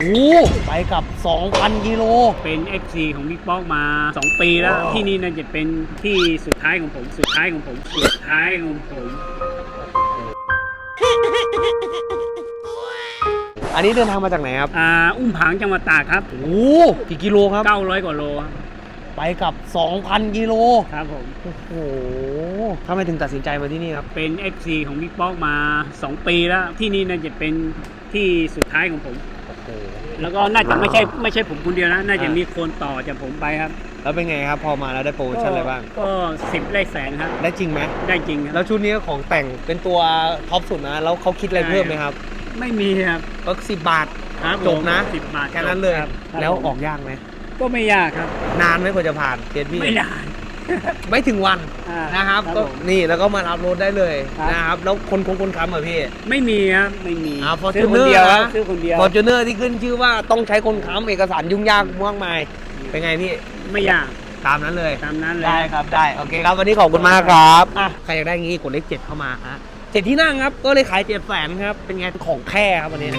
โอ้ไปกับ 2,000 กิโล เป็น XC ของบิ๊กป๊อกมา 2 ปีแล้ว ที่นี่น่าจะเป็นที่สุดท้ายของผม สุดท้ายของผม สุดท้ายของผม อันนี้เดินทางมาจากไหนครับอ่า อุ้มผางจังหวัดตากครับ โอ้กี่กิโลครับ 900 กว่าโลครับไปกับ 2,000 กิโล ครับผม โอ้โหทำไมถึงตัดสินใจมาที่นี่ครับ เป็น XC ของบิ๊กป๊อกมา 2 ปีแล้ว ที่นี่น่าจะเป็นที่สุดท้ายของผมโอ้โห แล้วก็น่าจะไม่ใช่ไม่ใช่ผมคนเดียวนะ น่าจะมีคนต่อจากผมไปครับ แล้วเป็นไงครับ พอมาแล้วได้โปรโมชั่นอะไรบ้าง ก็สิบได้แสนครับ ได้จริงไหมได้จริงครับ แล้วชุดนี้ของแต่งเป็นตัวท็อปสุดนะ แล้วเขาคิดอะไรเพิ่มไหมครับ ไม่มีครับก็สิบบาทครับจบนะสิบบาทแค่นั้นเลยครับแล้วออกยากไหมก็ไม่ยากครับ นานไหมกว่าจะผ่านเคสพี่ไม่นาน ไม่ถึงวันอ่านะครับครับก็ผม นี่แล้วก็มารับรถได้เลยครับ นะครับแล้วคนคงคนค้ำอะพี่ ไม่มีครับไม่มีอ่าซื้อคน Fortuner เดียวครับนะ ซื้อคนเดียว ฟอร์จูเนอร์ที่ขึ้นชื่อว่าต้องใช้คนค้ำเอกสารยุ่งยากมากมายเป็นไงพี่ไม่ยากตามนั้นเลย ตามนั้นเลย ได้ครับได้โอเคครับวันนี้ขอบคุณมากครับอะใครอยากได้งี้กดเลขเจ็ดเข้ามาฮะเจ็ดที่นั่งครับก็เลยขายเจ็ดแสนครับเป็นไงของแค่ครับวันนี้